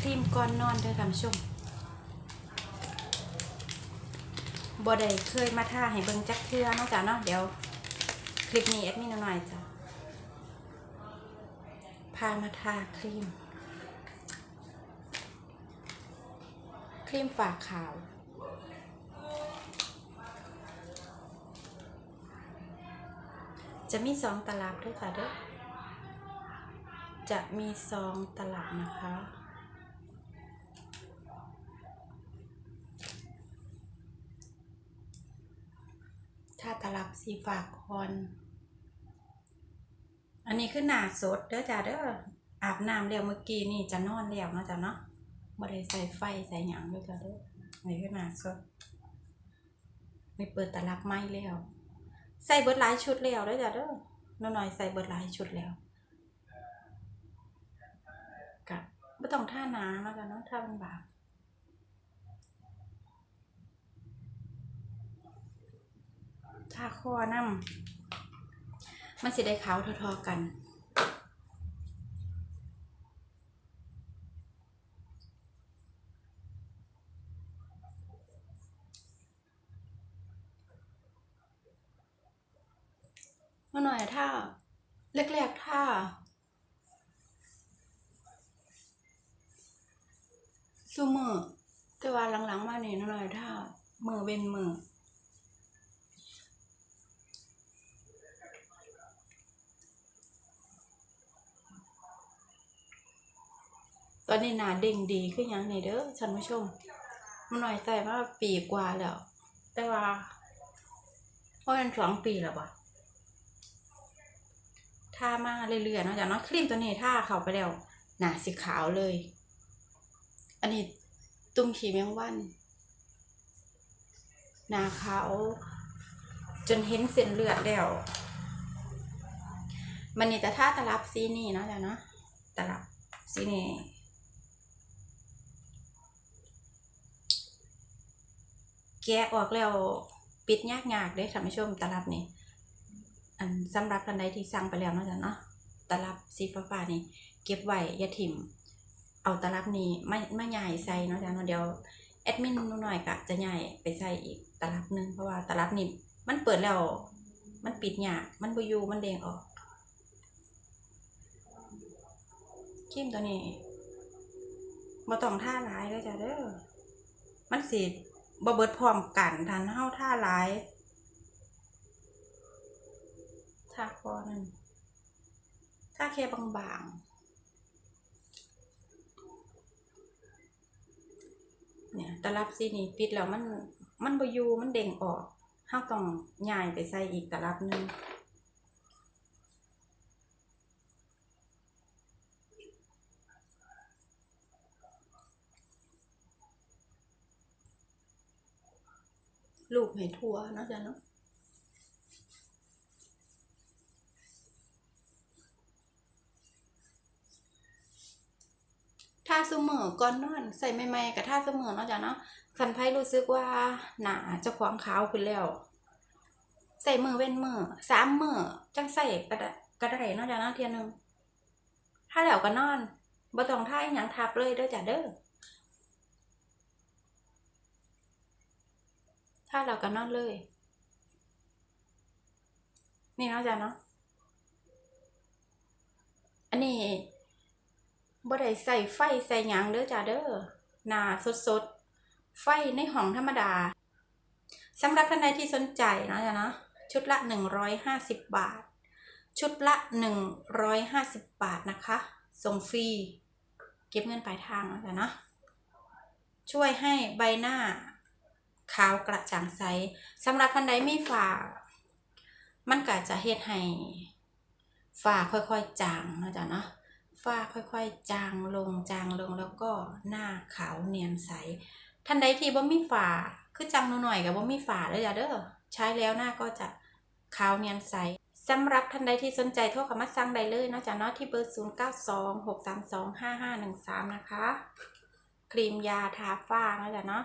ครีมก่อนนอนเด้อท่านผู้ชมบ่ได้เคยมาทาให้เบิ่งจักเทื่อเนาะจ้ะเนาะเดี๋ยว คลิปนี้แอดมินหน่อยจ้ะพามาทาครีม ครีมฝากขาวจะมีสองตลับด้วยค่ะเด้อ จะมีซองตลับนะคะ ถ้าตลับสีฝากคอน อันนี้คือหนาสดเด้อจ้าเด้ออาบน้ำเร็วเมื่อกี้นี่จะนอนแล้วเนาะจ้ะเนาะบ่ได้ใส่ไฟใส่หยังด้วยจ้าเด้ออันนี้คือหนาสดไม่เปิดตลับไม้แล้ว ใส่เบิดหลายชุดแล้วเด้อจ้าเด้อน้อยหน่อยใส่เบิดหลายชุดแล้วกะไม่ต้องท่าหนาแล้วกันเนาะท่ามันบาง ท่าคอน้ำมันสิได้ขาวทอๆกันมาหน่อยถ้าแรกๆถ้าซูมือแต่ว่าหลังๆมาเนี่ยหน่อยถ้ามือเป็นมือ ตอนนี้หนาเด้งดีขึ้นยังนี่เด้อท่านผู้ชมมาหน่อยแต่ว่าปีกว่าแล้ว แต่ว่าเพราะมันสองปีแล้วปะท่ามาเรื่อยๆเนาะจากเนาะครีมตัวนี้ถ้าเข้าไปแล้วหนาสีขาวเลย อันนี้ตุ้มขีแมงวันหนาขาวจนเห็นเส้นเลือดแล้วมันนี่จะท่าตลับสีนี่เนาะจ้ะเนาะตลับสีนี่ แกะออกแล้วปิดยากๆเด้ท่านผู้ชมตลับนี่อันสำหรับท่านใดที่สั่งไปแล้วนะจ๊ะเนาะตลับสีฟ้าๆนี่ เก็บไว้อย่าถิ่ม เอาตลับนี้ไม่ไม่ใหญ่ใส่นะจ๊ะเนาะเดี๋ยวแอดมินหน่อยกะจะใหญ่ไปใส่อีกตลับนึงเพราะว่าตลับนี้มันเปิดแล้วมันปิดยากมันบยูมันเด้งออกครีมตัวนี้บ่ต้องท่าหลายเลยจ้ะเด้อมันสิ บ่เบิดพร้อมกันทันเฮาท่าหลายท่าคอนั่นท่าแค่บางๆ เนี่ยตลับสีนี่ปิดแล้วมันมันบอยู่มันเด้งออกเฮาต้องย้ายไปใส่อีกตลับหนึง ลูกให้ทั่วนะจ๊ะเนาะถ้าเสมอก่อนนอนใส่ใหม่ๆกับถ้าเสมอเนาะจ้ะเนาะคันไพ่รู้สึกว่าหนาจะความขาวขึ้นแล้ว ใส่มือเว้นมือสามมือจังใส่ก็ได้ก็ไดเนาะจ้ะเนาะเทียหนึงถ้าแล้วก็นอนบ่ต้องท่าอหยังทับเลยเด้อจ้ะเด้อ ถ้าเราก็นอนเลย นี่เนาะจ้ะเนาะอันนี้บ่ได้ใส่ไฟใส่หยังเด้อจ้าเด้อหนาสดๆ ไฟในห้องธรรมดาสำหรับท่านใดที่สนใจเนาะจ้ะเนาะชุดละ 150 บาท ชุดละ 150 บาทนะคะ ส่งฟรี เก็บเงินปลายทางเนาะจ้ะเนาะช่วยให้ใบหน้า ขาวกระจ่างใสสำหรับท่านใดมีฝามันก็จะเฮ็ดให้ฝาค่อยๆจางนะจ้ะเนาะฝ้าค่อยๆ จางลงจางลงแล้วก็หน้าขาวเนียนใส ท่านใดที่บ่มีฝาคือจังหน่อยๆกับบ่มีฝาเด้อจ้ะเด้อใช้แล้วหน้าก็จะขาวเนียนใสสำหรับท่านใดที่สนใจโทรเข้ามาสั่งได้เลยนะจ้ะเนาะที่เบอร์ 0926325513 นะคะ ครีมยาทาฝ้านะจ้ะเนาะ